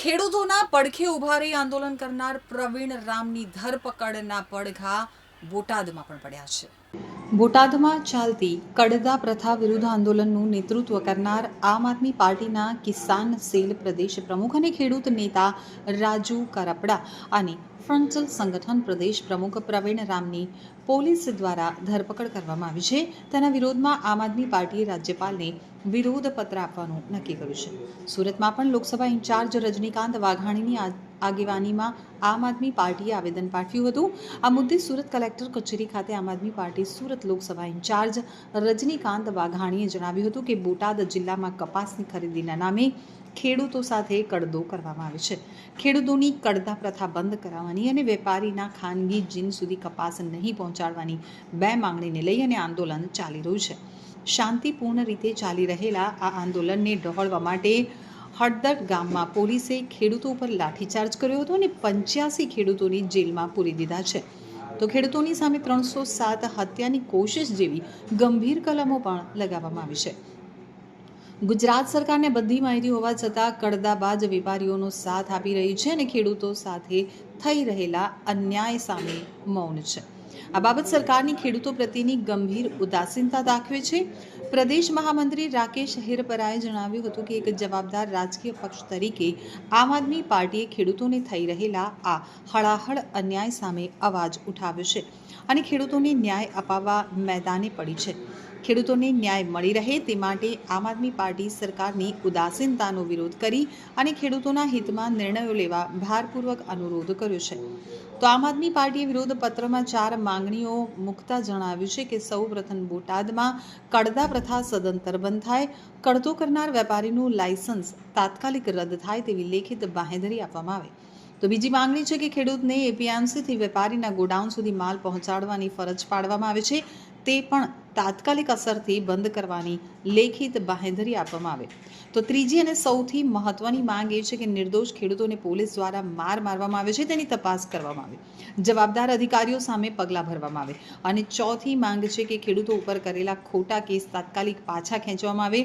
ખેડૂતોના પડખે ઊભા રહી આંદોલન કરનાર પ્રવીણ રામની ધરપકડના પડઘા બોટાદમાં પણ પડ્યા છે. બોટાદમાં ચાલતી કડદા પ્રથા વિરુદ્ધ આંદોલનનું નેતૃત્વ કરનાર આમ આદમી પાર્ટીના કિસાન સેલ પ્રદેશ પ્રમુખ અને ખેડૂત નેતા રાજુ કરપડા અને ફ્રન્ટલ સંગઠન પ્રદેશ પ્રમુખ પ્રવીણ રામની પોલીસ દ્વારા ધરપકડ કરવામાં આવી છે. તેના વિરોધમાં આમ આદમી પાર્ટીએ રાજ્યપાલને વિરોધ પત્ર આપવાનું નક્કી કર્યું છે. સુરતમાં પણ લોકસભા ઇન્ચાર્જ રજનીકાંત વાઘાણીની આગેવાનીમાં આમ આદમી પાર્ટીએ આવેદન પાઠવ્યું હતું. આ મુદ્દે સુરત કલેક્ટર કચેરી ખાતે Aam Aadmi party Surat Lok Sabha in charge Rajnikant વાઘાણીએ જણાવ્યું હતું કે બોટાદ જિલ્લામાં કપાસની ખરીદીના નામે ખેડૂતો સાથે કડદો કરવામાં આવે છે. ખેડૂતોની કડદા પ્રથા બંધ કરાવવાની અને વેપારીના ખાનગી જીન સુધી કપાસ નહીં પહોંચાડવાની બે માંગણીને લઈ અને આંદોલન ચાલી રહ્યું છે. શાંતિપૂર્ણ રીતે ચાલી રહેલા આ આંદોલનને ડહોળવા માટે હળદર ગામમાં પોલીસે ખેડૂતો ઉપર લાઠીચાર્જ કર્યો હતો અને પંચ્યાસી ખેડૂતોની જેલમાં પૂરી દીધા છે. તો ખેડૂતોની સામે ત્રણસો સાત હત્યાની કોશિશ જેવી ગંભીર કલમો પણ લગાવવામાં આવી છે. ગુજરાત સરકારને બધી માહિતી હોવા છતાં કડદાબાજ વેપારીઓનો સાથ આપી રહી છે અને ખેડૂતો સાથે થઈ રહેલા અન્યાય સામે મૌન છે. આ બાબત સરકારની ખેડૂતો પ્રત્યેની ગંભીર ઉદાસીનતા દાખવે છે. પ્રદેશ મહામંત્રી રાકેશ હિરપરાએ જણાવ્યું હતું કે એક જવાબદાર રાજકીય પક્ષ તરીકે આમ આદમી પાર્ટીએ ખેડૂતોને થઈ રહેલા આ હળાહળ અન્યાય સામે અવાજ ઉઠાવ્યો છે અને ખેડૂતોને ન્યાય અપાવવા મેદાને પડી છે. ખેડૂતોને ન્યાય મળી રહે તે માટે આમ આદમી પાર્ટી સરકારની ઉદાસીનતાનો વિરોધ કરી અને ખેડૂતોના હિતમાં નિર્ણયો લેવા ભારપૂર્વક અનુરોધ કર્યો છે. તો આમ આદમી પાર્ટીએ વિરોધ પત્રમાં ચાર માંગણીઓ મૂકતા જણાવ્યું છે કે સૌ પ્રથમ બોટાદમાં કડદા પ્રથા સદંતર બંધ થાય કડતો કરનાર વેપારીનું લાયસન્સ તાત્કાલિક રદ થાય તેવી લેખિત બાંહેધરી આપવામાં આવે. તો બીજી માંગણી છે કે ખેડૂતને એપીએમસીથી વેપારીના ગોડાઉન સુધી માલ પહોંચાડવાની ફરજ પાડવામાં આવે છે, તે પણ તાત્કાલિક અસરથી બંધ કરવાની લેખિત બાંહેધરી આપવામાં આવે. તો ત્રીજી અને સૌથી મહત્વની માંગ એ છે કે નિર્દોષ ખેડૂતોને પોલીસ દ્વારા માર મારવામાં આવે છે, તેની તપાસ કરવામાં આવે. જવાબદાર અધિકારીઓ સામે પગલાં ભરવામાં આવે. અને ચોથી માંગ છે કે ખેડૂતો ઉપર કરેલા ખોટા કેસ તાત્કાલિક પાછા ખેંચવામાં આવે.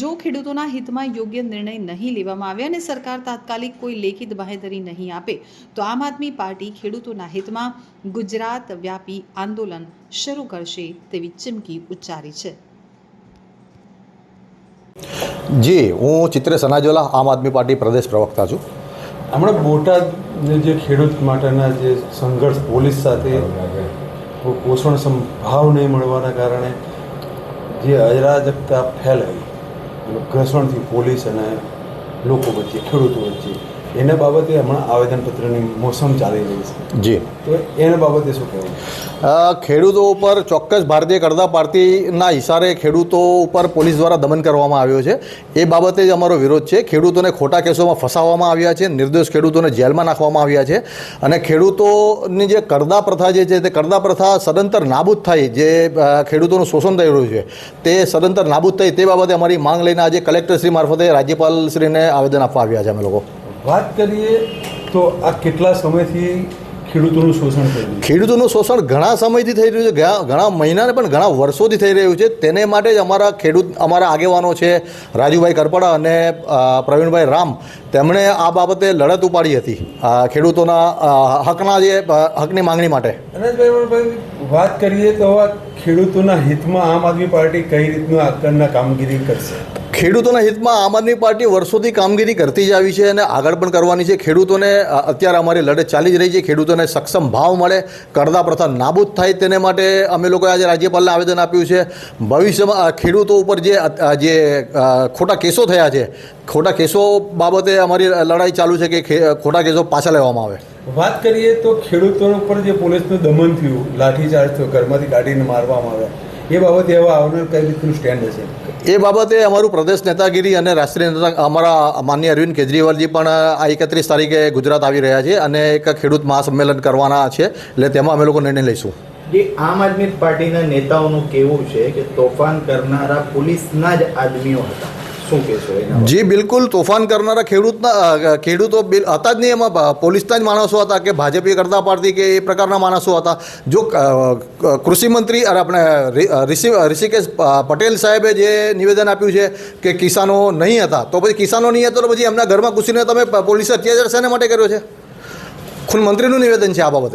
જો ખેડૂતોના હિતમાં યોગ્ય નિર્ણય નહીં લેવામાં આવે અને સરકાર તાત્કાલિક કોઈ લેખિત બાહેધરી નહીં આપે, તો આમ આદમી પાર્ટી ખેડૂતોના હિતમાં ગુજરાત વ્યાપી આંદોલન શરૂ કરશે તેવી ચીમકી ઉચ્ચારી છે. જી, હું ચિત્ર સનાજોલા, આમ આદમી પાર્ટી પ્રદેશ પ્રવક્તા છું. હમણાં બોટાદને જે ખેડૂત માટેના જે સંઘર્ષ પોલીસ સાથે પોષણ સંભાવ નહીં મળવાના કારણે જે અરાજકતા ફેલાઈ ઘર્ષણથી પોલીસ અને લોકો વચ્ચે, ખેડૂતો વચ્ચે એના બાબતે હમણાં આવેદનપત્રની મોસમ ચાલી રહી છે. જી. તો એના બાબતે શું કહેવું? ખેડૂતો ઉપર ચોક્કસ ભારતીય કરતા પાર્ટીના ઇશારે ખેડૂતો ઉપર પોલીસ દ્વારા દમન કરવામાં આવ્યો છે. એ બાબતે જ અમારો વિરોધ છે. ખેડૂતોને ખોટા કેસોમાં ફસાવવામાં આવ્યા છે. નિર્દોષ ખેડૂતોને જેલમાં નાખવામાં આવ્યા છે. અને ખેડૂતોની જે કરદા પ્રથા જે છે તે કરદા પ્રથા સદંતર નાબૂદ થાય જે ખેડૂતોનું શોષણ થઈ રહ્યું છે તે સદંતર નાબૂદ થાય તે બાબતે અમારી માંગ લઈને આજે કલેક્ટરશ્રી મારફતે રાજ્યપાલશ્રીને આવેદન આપવા આવ્યા છે અમે લોકો. વાત કરીએ તો આ કેટલા સમયથી ખેડૂતોનું શોષણ થઈ રહ્યું ખેડૂતોનું શોષણ ઘણા સમયથી થઈ રહ્યું છે ઘણા મહિનાને પણ ઘણા વર્ષોથી થઈ રહ્યું છે. તેને માટે જ અમારા ખેડૂત અમારા આગેવાનો છે રાજુભાઈ કરપડા અને પ્રવીણભાઈ રામ તેમણે આ બાબતે લડત ઉપાડી હતી ખેડૂતોના હકના જે હકની માંગણી માટે. વાત કરીએ તો ખેડૂતોના હિતમાં આમ આદમી પાર્ટી કઈ રીતનું આગળના કામગીરી કરશે? ખેડૂતોના હિતમાં આમ આદમી પાર્ટી વર્ષોથી કામગીરી કરતી જ આવી છે અને આગળ પણ કરવાની છે. ખેડૂતોને અત્યારે અમારી લડત ચાલી જ રહી છે. ખેડૂતોને સક્ષમ ભાવ મળે, કરદા પ્રથા નાબૂદ થાય તેને માટે અમે લોકોએ આજે રાજ્યપાલને આવેદન આપ્યું છે. ભવિષ્યમાં ખેડૂતો ઉપર જે જે ખોટા કેસો થયા છે, ખોટા કેસો બાબતે અમારી લડાઈ ચાલુ છે કે ખોટા કેસો પાછા લેવામાં આવે. વાત કરીએ તો ખેડૂતો ઉપર જે પોલીસનું દમન થયું, લાઠીચાર્જ થયો, ઘરમાંથી કાઢીને મારવામાં આવ્યા. એ બાબતે હવે આવનાર કઈ રીતનું સ્ટેન્ડ હશે? એ બાબતે અમારું પ્રદેશ નેતાગીરી અને રાષ્ટ્રીય નેતા અમારા માન્ય અરવિંદ કેજરીવાલજી પણ આ એકત્રીસ તારીખે ગુજરાત આવી રહ્યા છે અને એક ખેડૂત મહાસંમેલન કરવાના છે એટલે તેમાં અમે લોકો નિર્ણય લઈશું. જે આમ આદમી પાર્ટીના નેતાઓનું કહેવું છે કે તોફાન કરનારા પોલીસના જ આદમીઓ હતા. શું જી, બિલકુલ. તોફાન કરનારા ખેડૂતના ખેડૂતો હતા જ નહીં એમાં પોલીસના જ માણસો હતા કે ભાજપી કરતા પાર્ટી કે એ પ્રકારના માણસો હતા. જો કૃષિમંત્રી અને આપણે ઋષિકેશ પટેલ સાહેબે જે નિવેદન આપ્યું છે કે કિસાનો નહીં હતા, તો પછી કિસાનો નહીં હતા, તો પછી એમના ઘરમાં ઘૂસીને તમે પોલીસે અત્યાચાર શેના માટે કર્યો છે? ખુદ મંત્રીનું નિવેદન છે આ બાબતે.